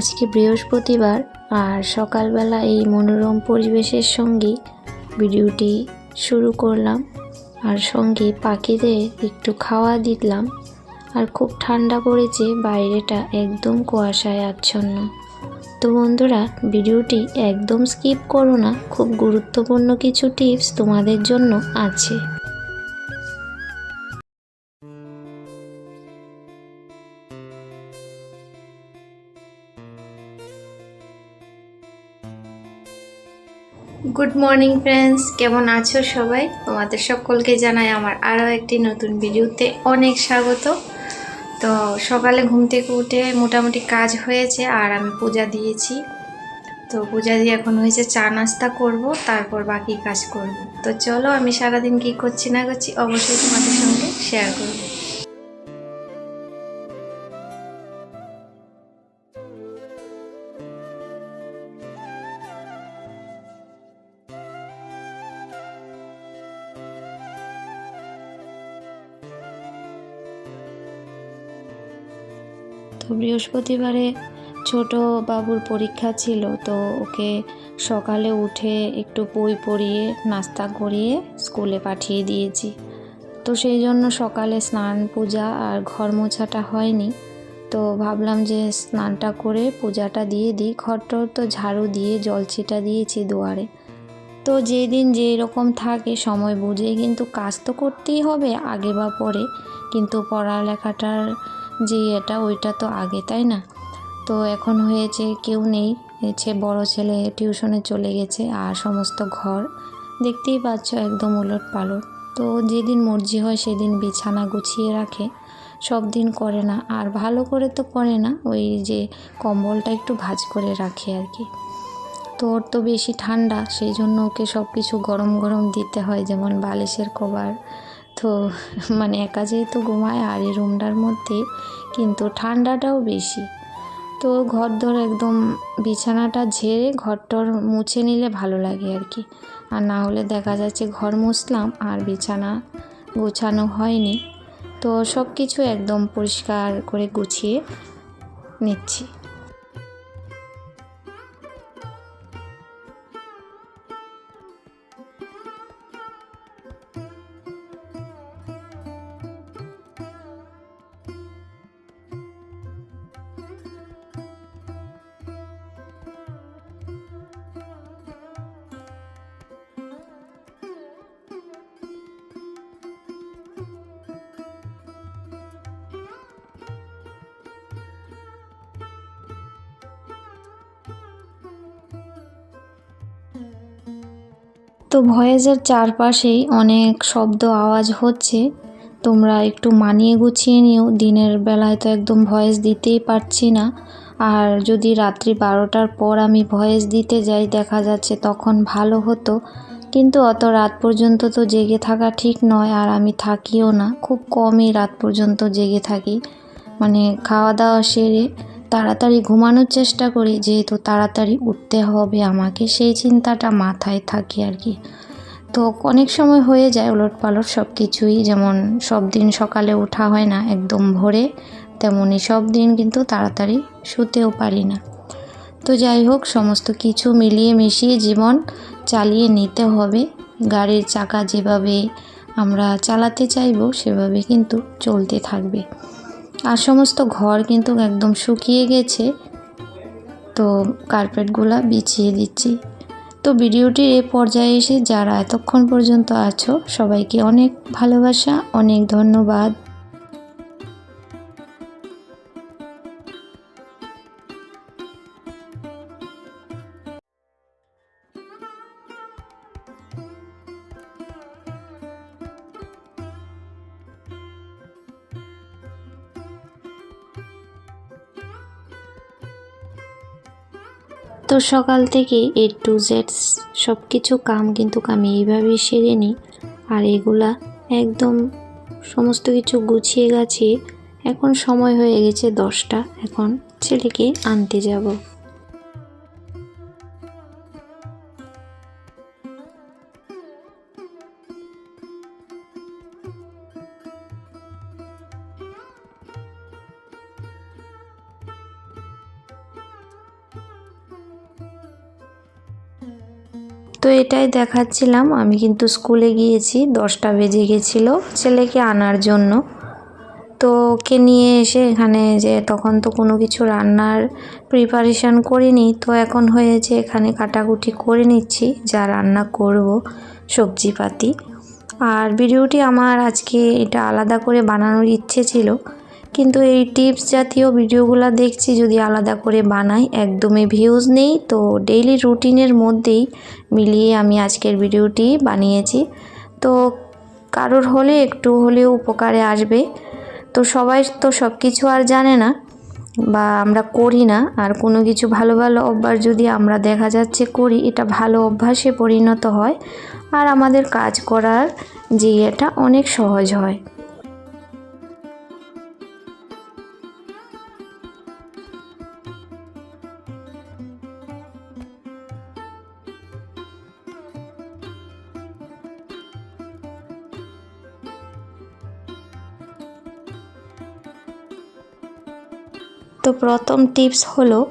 আজকে বৃহস্পতিবার আর সকালবেলা এই মনোরম পরিবেশের সঙ্গে ভিডিওটি শুরু করলাম আর সঙ্গে পাখিদের একটু খাওয়া দিলাম আর খুব ঠান্ডা পড়েছে, বাইরেটা একদম কুয়াশায় আচ্ছন্ন। তো বন্ধুরা, ভিডিওটি একদম স্কিপ করো না, খুব গুরুত্বপূর্ণ কিছু টিপস তোমাদের জন্য আছে। গুড মর্নিং ফ্রেন্ডস কেমন আছো সবাই? তোমাদের সকলকে জানাই আমার আরও একটি নতুন ভিডিওতে অনেক স্বাগত। তো সকালে ঘুম থেকে উঠে মোটামুটি কাজ হয়েছে আর আমি পূজা দিয়েছি। তো পূজা দিয়ে এখন হয়েছে চা নাস্তা করব, তারপর বাকি কাজ করব। তো চলো আমি সারাদিন কি করছি না করছি অবশ্যই তোমাদের সঙ্গে শেয়ার করব। বৃহস্পতিবারে ছোট বাবুর পরীক্ষা ছিল, তো ওকে সকালে উঠে একটু বই পড়িয়ে, নাস্তা করিয়ে স্কুলে পাঠিয়ে দিয়েছি। তো সেই জন্য সকালে স্নান, পূজা আর ঘর মোছাটা হয়নি। তো ভাবলাম যে স্নানটা করে পূজাটা দিয়ে দিই ঘরটর তো ঝাড়ু দিয়ে জলছিটা দিয়েছি দুয়ারে। তো যেই দিন যেই রকম থাকে, সময় বুঝে, কিন্তু কাজ তো করতেই হবে, আগে বা পরে। কিন্তু পড়ালেখাটার যে এটা ওইটা তো আগে, তাই না? তো এখন হয়েছে কেউ নেই হচ্ছে বড় ছেলে, টিউশনে চলে গেছে আর সমস্ত ঘর। দেখতেই পাচ্ছ একদম উলট পালট। তো যেদিন মর্জি হয় সেদিন বিছানা গুছিয়ে রাখে, সব দিন করে না। আর ভালো করে তো করে না, ওই যে কম্বলটা একটু ভাজ করে রাখে আর কি। তো ওর তো বেশি ঠান্ডা, সেই জন্য ওকে সব কিছু গরম গরম দিতে হয়, যেমন বালিশের কভার তো মানে একা যেহেতু ঘুমায় আর এই রুমটার মধ্যে কিন্তু ঠান্ডাটাও বেশি। তো ঘর ধর একদম বিছানাটা ঝেড়ে ঘরটর মুছে নিলে ভালো লাগে আর কি। আর না হলে দেখা যাচ্ছে ঘর মুছলাম আর বিছানা গোছানো হয়নি। তো সব কিছু একদম পরিষ্কার করে গুছিয়ে নিচ্ছি। তো ভয়েসের চারপাশেই অনেক শব্দ আওয়াজ হচ্ছে। তোমরা একটু মানিয়ে গুছিয়ে নিও, দিনের বেলায় তো একদম ভয়েস দিতেই পারছি না। আর যদি রাত্রি বারোটার পর আমি ভয়েস দিতে যাই, দেখা যাচ্ছে তখন ভালো হতো। কিন্তু অত রাত পর্যন্ত তো জেগে থাকা ঠিক নয়, আর আমি থাকিও না। খুব কমই রাত পর্যন্ত জেগে থাকি। মানে খাওয়া দাওয়া সেরে তাড়াতাড়ি ঘুমানোর চেষ্টা করি, যেহেতু তাড়াতাড়ি উঠতে হবে আমাকে, সেই চিন্তাটা মাথায় থাকে আর কি। তো অনেক সময় হয়ে যায় ওলট পালট সব কিছুই যেমন সব দিন সকালে ওঠা হয় না একদম ভোরে তেমনই সব দিন কিন্তু তাড়াতাড়ি শুতেও পারি না। তো যাই হোক, সমস্ত কিছু মিলিয়ে মিশিয়ে জীবন চালিয়ে নিতে হবে। গাড়ির চাকা যেভাবে আমরা চালাতে চাইব, সেভাবে কিন্তু চলতে থাকবে। আর সমস্ত ঘর কিন্তু একদম শুকিয়ে গেছে। তো কার্পেটগুলো বিছিয়ে দিচ্ছি। তো ভিডিওটির এ পর্যায়ে এসে যারা এতক্ষণ পর্যন্ত আছো, সবাইকে অনেক ভালোবাসা, অনেক ধন্যবাদ। তো সকাল থেকে এ টু জেড সব কিছু কাম কিন্তু আমি এইভাবেই সেরে নিই। আর এগুলা একদম সমস্ত কিছু গুছিয়ে গাছিয়ে এখন সময় হয়ে গেছে দশটা। এখন ছেলেকে আনতে যাব। তো এটাই দেখাচ্ছিলাম। আমি কিন্তু স্কুলে গিয়েছি, দশটা বেজে গেছিল ছেলেকে আনার জন্য। তো ওকে নিয়ে এসে এখানে যে তখন তো কোনো কিছু রান্নার প্রিপারেশান করিনি, তো এখন হয়েছে এখানে কাটাকুটি করে নিচ্ছি, যা রান্না করব সবজিপাতি। আর ভিডিওটি আমার আজকে এটা আলাদা করে বানানোর ইচ্ছে ছিল। কিন্তু এই টিপস জাতীয় ভিডিওগুলো দেখছি, যদি আলাদা করে বানাই, একদমই ভিউজ নেই। তো ডেইলি রুটিনের মধ্যেই মিলিয়ে আমি আজকের ভিডিওটি বানিয়েছি। তো কারোর হলে একটু হলেও উপকারে আসবে। তো সবাই তো সব কিছু আর জানে না বা আমরা করি না। আর কোনো কিছু ভালো ভালো অভ্যাস যদি আমরা দেখা যাচ্ছে করি, এটা ভালো অভ্যাসে পরিণত হয়। আর আমাদের কাজ করার যে এটা অনেক সহজ হয়। তো প্রথম টিপস হলো,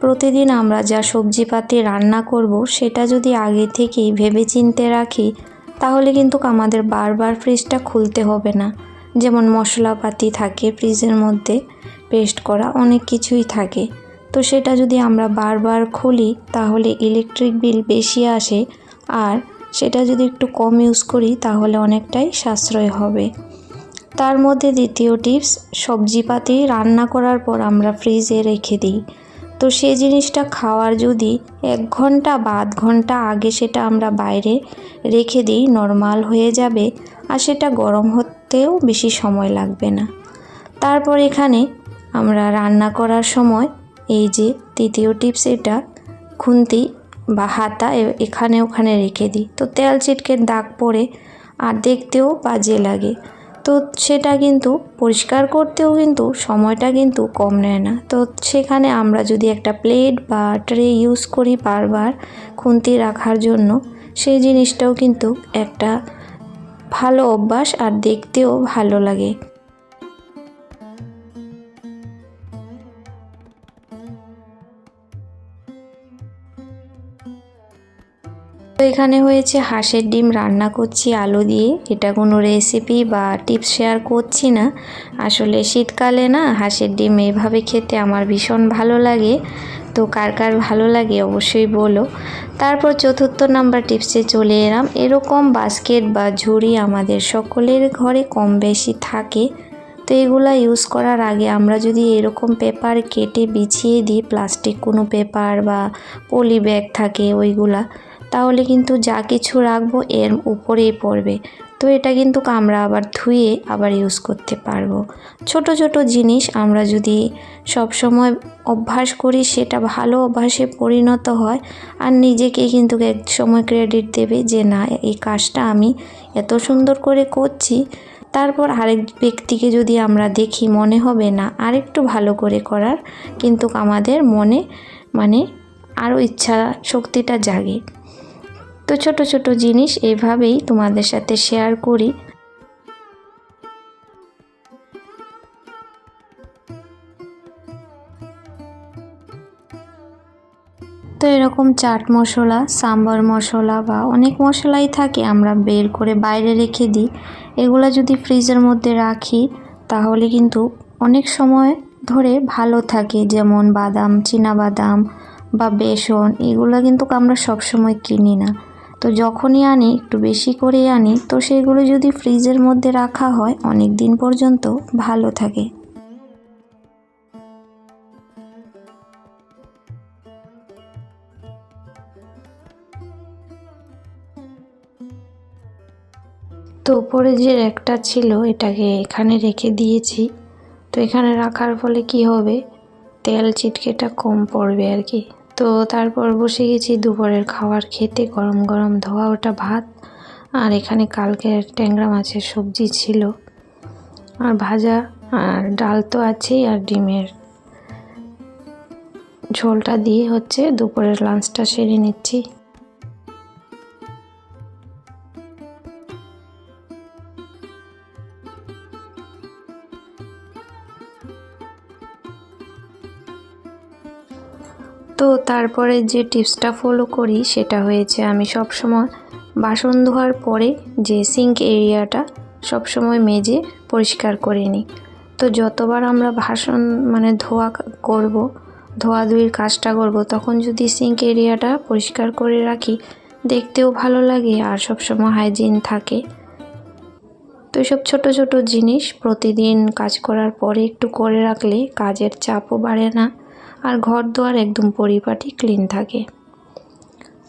প্রতিদিন আমরা যা সবজিপাতি রান্না করব সেটা যদি আগে থেকেই ভেবে চিনতে রাখি, তাহলে কিন্তু আমাদের বারবার ফ্রিজটা খুলতে হবে না। যেমন মশলাপাতি থাকে ফ্রিজের মধ্যে, পেস্ট করা অনেক কিছুই থাকে। তো সেটা যদি আমরা বারবার খুলি, তাহলে ইলেকট্রিক বিল বেশি আসে, আর সেটা যদি একটু কম ইউজ করি, তাহলে অনেকটাই সাশ্রয় হবে। তার মধ্যে দ্বিতীয় টিপস, সবজিপাতি রান্না করার পর আমরা ফ্রিজে রেখে দিই। তো সে জিনিসটা খাওয়ার যদি এক ঘণ্টা বা আধ ঘণ্টা আগে সেটা আমরা বাইরে রেখে দিই, নর্মাল হয়ে যাবে আর সেটা গরম হতেও বেশি সময় লাগবে না। তারপর এখানে আমরা রান্না করার সময় এই যে তৃতীয় টিপস এটা, খুন্তি বা হাতা এখানে ওখানে রেখে দিই। তো তেল চিটকের দাগ পড়ে আর দেখতেও বাজে লাগে। তো সেটা কিন্তু পরিষ্কার করতেও কিন্তু সময়টা কিন্তু কম নেয় না। তো সেখানে আমরা যদি একটা প্লেট বা ট্রে ইউজ করি বারবার খুন্তি রাখার জন্য, সেই জিনিসটাও কিন্তু একটা ভালো অভ্যাস আর দেখতেও ভালো লাগে। তো এখানে হয়েছে হাঁসের ডিম রান্না করছি, আলু দিয়ে। এটা কোনো রেসিপি বা টিপস শেয়ার করছি না। আসলে শীতকালে না হাঁসের ডিম এইভাবে খেতে আমার ভীষণ ভালো লাগে। তো কার কার ভালো লাগে অবশ্যই বলো। তারপর চতুর্থ নাম্বার টিপসে চলে এলাম। এরকম বাস্কেট বা ঝুড়ি আমাদের সকলের ঘরে কম বেশি থাকে। তো এগুলা ইউজ করার আগে আমরা যদি এরকম পেপার কেটে বিছিয়ে দিই প্লাস্টিক কোনো পেপার বা পলি ব্যাগ থাকে ওইগুলা তাহলে কিন্তু যা কিছু রাখব এর উপরেই পড়বে। তো এটা কিন্তু আমরা আবার ধুয়ে আবার ইউজ করতে পারব। ছোট ছোট জিনিস আমরা যদি সব সময় অভ্যাস করি সেটা ভালো অভ্যাসে পরিণত হয় আর নিজেকে কিন্তু এক সময় ক্রেডিট দেবে যে না, এই কাজটা আমি এত সুন্দর করে করছি। তারপর আরেক ব্যক্তিকে যদি আমরা দেখি মনে হবে না, আরেকটু ভালো করে করার কিন্তু আমাদের মনে মানে আরও ইচ্ছা শক্তিটা জাগে। তো ছোট ছোট জিনিস এভাবেই তোমাদের সাথে শেয়ার করি। তো এরকম চাট মশলা, সাম্বার মশলা বা অনেক মশলাই থাকে আমরা বের করে বাইরে রেখে দিই। এগুলো যদি ফ্রিজের মধ্যে রাখি, তাহলে কিন্তু অনেক সময় ধরে ভালো থাকে। যেমন বাদাম বাদাম বা বেসন, এগুলো কিন্তু আমরা সবসময় কিনি না। তো যখনই আনি, একটু বেশি করে আনি, তো সেগুলো যদি ফ্রিজের মধ্যে রাখা হয়, অনেক দিন পর্যন্ত ভালো থাকে। তো উপরে যে র্যাকটা ছিল, এটাকে এখানে রেখে দিয়েছি। তো এখানে রাখার ফলে কি হবে? তেল চিটকেটা কম পড়বে আর কি। তো তারপর বসে গেছি দুপুরের খাবার খেতে, গরম গরম ধোয়া ওটা ভাত। আর এখানে কালকে ট্যাংরা মাছের সবজি ছিল। আর ভাজা, আর ডাল তো আছেই, আর ডিমের। ঝোলটা দিয়ে হচ্ছে দুপুরের লাঞ্চটা সেরে নিচ্ছি। তো তারপরে যে টিপসটা ফলো করি সেটা হয়েছে আমি সব সময় বাসন ধোয়ার পরে যে সিঙ্ক এরিয়াটা সব সময় মেজে পরিষ্কার করে নিই। তো যতবার আমরা বাসন মানে ধোয়া করব, ধোয়াধুয়ির কাজটা করব, তখন যদি সিঙ্ক এরিয়াটা পরিষ্কার করে রাখি, দেখতেও ভালো লাগে আর সবসময় হাইজিন থাকে। তো এসব ছোট ছোট জিনিস প্রতিদিন কাজ করার পরে একটু করে রাখলে কাজের চাপও বাড়ে না। আর ঘর দুয়ার একদম পরিপাটি ক্লিন থাকে।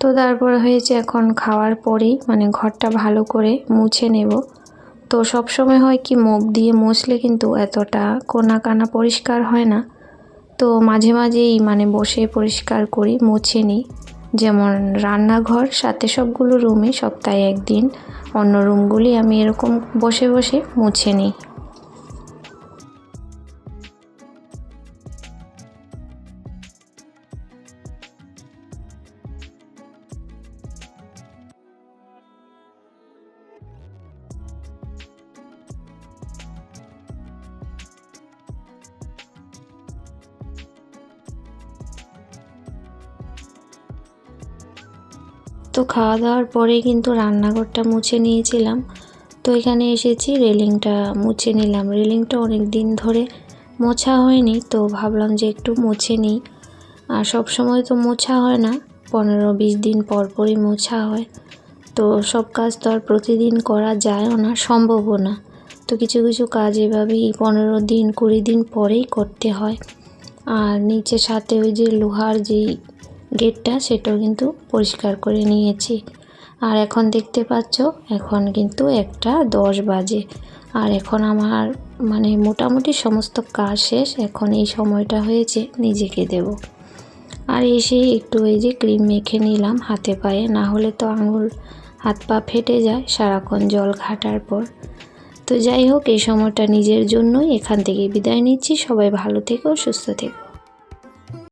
তো তারপর হয়েছে এখন খাওয়ার পরেই মানে ঘরটা ভালো করে মুছে নেব। তো সব সময় হয় কি, মুখ দিয়ে মুছলে কিন্তু এতটা কোনা কানা পরিষ্কার হয় না। তো মাঝে মাঝেই মানে বসে পরিষ্কার করি, মুছে নিই। যেমন রান্নাঘর, সাথে সবগুলো রুমে সপ্তাহে একদিন অন্য রুমগুলি আমি এরকম বসে বসে মুছে নিই। তো খাওয়া দাওয়ার পরে কিন্তু রান্নাঘরটা মুছে নিয়েছিলাম। তো এখানে এসেছি, রেলিংটা মুছে নিলাম। রেলিংটা অনেক দিন ধরে মোছা হয়নি, তো ভাবলাম যে একটু মুছে নিই। আর সব সময় তো মোছা হয় না পনেরো বিশ দিন পর পরই মোছা হয়। তো সব কাজ তো আর প্রতিদিন করা যায়ও না, সম্ভবও না। তো কিছু কিছু কাজ এভাবেই পনেরো দিন, কুড়ি দিন পরেই করতে হয়। আর নিচে সাথে ওই যে লোহার যেই গেটটা সেটাও কিন্তু পরিষ্কার করে নিয়েছি। আর এখন দেখতে পাচ্ছ, এখন কিন্তু একটা দশ বাজে। আর এখন আমার মানে মোটামুটি সমস্ত কাজ শেষ, এখন এই সময়টা হয়েছে নিজেকে দেব। আর এসে একটু এই যে ক্রিম মেখে নিলাম হাতে পায়ে, না হলে তো আঙুল হাত পা ফেটে যায় সারাক্ষণ জল ঘাটার পর। তো যাই হোক, এই সময়টা নিজের জন্যই এখান থেকে বিদায় নিচ্ছি। সবাই ভালো থেকো, সুস্থ থেকো।